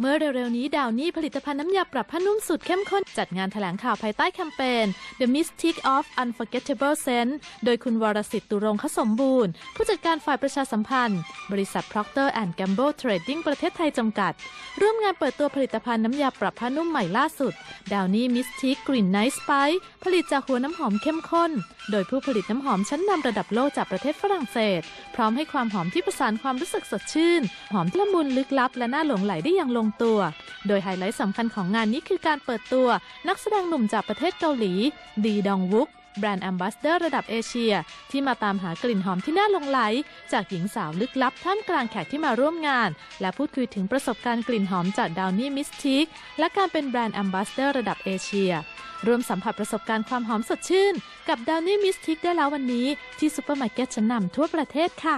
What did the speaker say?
เมื่อเร็วๆนี้ดาวนี่ผลิตภัณฑ์น้ำยาปรับผ้านุ่มสูตรเข้มข้นจัดงานแถลงข่าวภายใต้แคมเปญ The Mystic of Unforgettable Scent โดยคุณวรสิทธิ์ตุรงคสมบูรณ์ ผู้จัดการฝ่ายประชาสัมพันธ์ บริษัท Procter Gamble Trading ประเทศไทยจำกัด ร่วมงานเปิดตัวผลิตภัณฑ์น้ำยาปรับผ้านุ่มใหม่ล่าสุดดาวนี่ Mystic Green Night Spice ผลิตจากหัวน้ำหอมเข้มข้น โดยผู้ผลิตน้ำหอมชั้นนำระดับโลกจากประเทศฝรั่งเศส พร้อมให้ความหอมที่ประสานความรู้สึกสดชื่น หอมละมุนลึกลับและน่าหลงไหลได้อย่างลงตัว โดยไฮไลท์สำคัญของงานนี้คือการเปิดตัว นักแสดงหนุ่มจากประเทศเกาหลี ดีดองวุกแบรนด์แอมบาสเดอร์ระดับเอเชีย ที่มาตามหากลิ่นหอมที่น่าหลงไหล จากหญิงสาวลึกลับท่ามกลางแขกที่มาร่วมงาน และพูดคุยถึงประสบการณ์กลิ่นหอมจากดาวนี่มิสทิกและการเป็นแบรนด์แอมบาสเดอร์ระดับเอเชียร่วมสัมผัสประสบการณ์ความหอมสดชื่น กับดาวนี่มิสทิกได้แล้ววันนี้ ที่ซูเปอร์มาร์เก็ตชั้นนำทั่วประเทศค่ะ